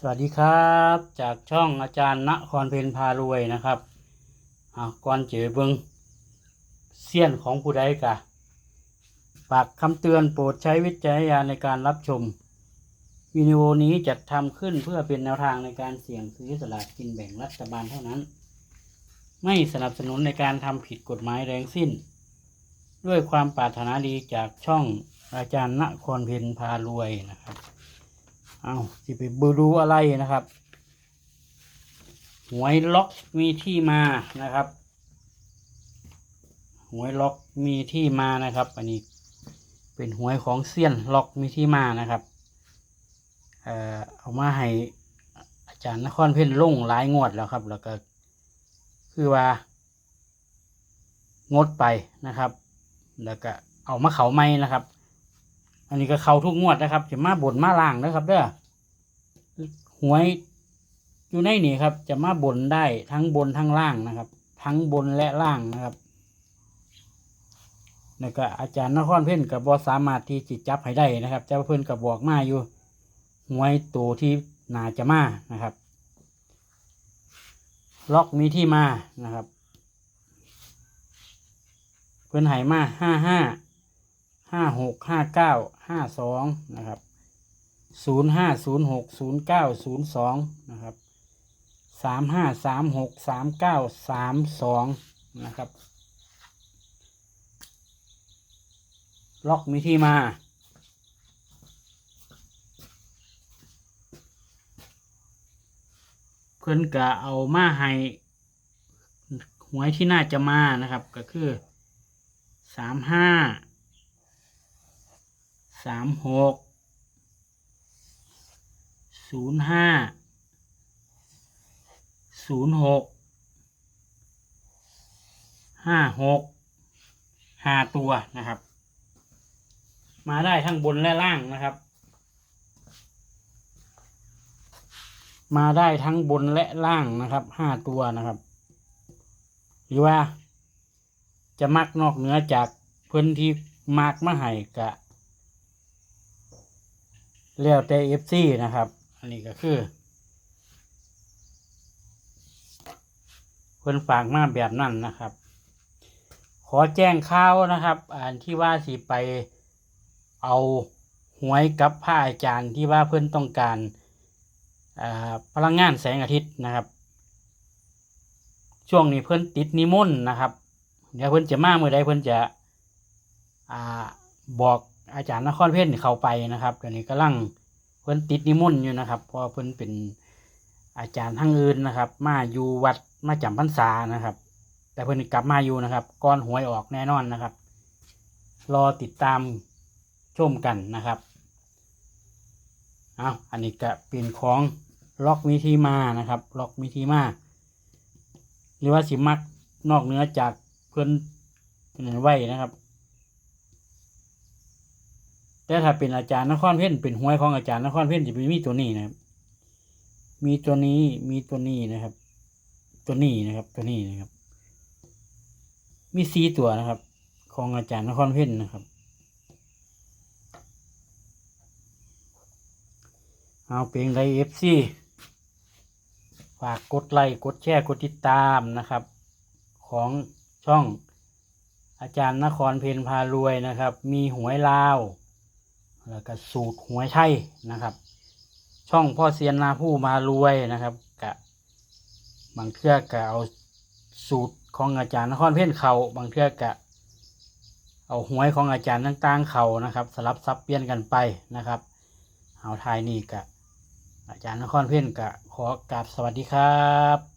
สวัสดีครับ จากช่องอาจารย์ณครเพนพารวยนะครับอ่าก่อนเจอเบิงเสี้ยนของผู้ใดกะฝากคำเตือนโปรดใช้วิจารณญาณในการรับชม วิดีโอนี้จัดทำขึ้นเพื่อเป็นแนวทางในการเสี่ยงซื้อสลากกินแบ่งรัฐบาลเท่านั้น ไม่สนับสนุนในการทำผิดกฎหมายแรงสิ้น ด้วยความปรารถนาดีจากช่องอาจารย์ณครเพนพารวยนะครับ เอาสิไปบูดูอะไรนะครับ หวยล็อกมีที่มานะครับ หวยล็อกมีที่มานะครับ อันนี้เป็นหวยของเซียนล็อกมีที่มานะครับ เอ่อเอามาให้อาจารย์นครเพ่นลงหลายงวดแล้วครับ แล้วก็ คือว่า งดไปนะครับ แล้วก็เอามาเขาไม่นะครับ อันนี้ก็เขาทุกงวดนะครับ จะมาบนมาล่างนะครับ เด้อหวยอยู่ในนี่ครับ จะมาบนได้ทั้งบนทั้งล่างนะครับ ทั้งบนและล่างนะครับแล้วก็อาจารย์นครเพ่นกับบอสามารถที่จิตจับให้ได้นะครับ เจ้าเพื่อนกับบอกมาอยู่หวยตัวที่นาจะมานะครับ ล็อกมีที่มานะครับ เพื่อนหายมาห้าห้า ห้าหกห้าเก้าห้าสองนะครับศูนย์ห้าศูนย์หกศูนย์เก้าศูนย์สองนะครับสามห้าสามหกสามเก้าสามสองนะครับ ล็อกมีที่มาเพื่อนกะเอามาให้หวยที่น่าจะมานะครับ ก็คือสามห้า สามหกศูนย์ห้าศูนย์หกห้าหกห้าตัวนะครับ มาได้ทั้งบนและล่างนะครับ มาได้ทั้งบนและล่างนะครับห้าตัวนะครับ หรือว่าจะมักนอกเหนือจากพื้นที่มากมาให้กะ แล้วแต่เอฟซีนะครับ อันนี้ก็คือเพิ่นฝากมาแบบนั้นนะครับ ขอแจ้งข่าวนะครับอันที่ว่าสิไปเอาหวยกับพระอาจารย์ที่ว่าเพิ่อนต้องการพลังงานแสงอาทิตย์นะครับ ช่วงนี้เพิ่อนติดนิมนต์นะครับ เดี๋ยวเพิ่อนจะมาเมื่อใดเพิ่อนจะอบอก อาจารย์นครเพ่นเขาไปนะครับตอนนี้กำลังเพิ่นติดนิมนต์อยู่นะครับ เพราะเพิ่นเป็นอาจารย์ทั้งอื่นนะครับ มาอยู่วัดมาจำพรรษานะครับ แต่เพิ่นกลับมาอยู่นะครับก่อนหวยออกแน่นอนนะครับ รอติดตามชมกันนะครับเอาอันนี้ก็เป็นของล็อกมีทีมานะครับ ล็อกมีทีมาหรือว่าสิมักนอกเหนือจากเพิ่นเป็นไว้นะครับ แต่ถ้าเป็นอาจารย์นครเพ่นเป็นหวยของอาจารย์นครเพ่นจะมีตัวนี้นะครับ มีตัวนี้มีตัวนี้นะครับ ตัวนี้นะครับตัวนี้นะครับ มีสีตัวนะครับ ของอาจารย์นครเพ่นนะครับเอาเป็นไรเอฟซีฝากกดไลค์กดแชร์กดติดตามนะครับ ของช่องอาจารย์นครเพนพารวยนะครับ มีหวยลาว แล้วก็สูตรหวยไทยนะครับ ช่องพ่อเซียนนาผู้มารวยนะครับกะบางเทื่อกะเอาสูตรของอาจารย์นครเพ่นเขาบางเทื่อกะเอาหวยของอาจารย์ต่างๆเขานะครับสลับซับเปลี่ยนกันไปนะครับเอาทายนี่กะอาจารย์นครเพ่นกะขอกราบสวัสดีครับ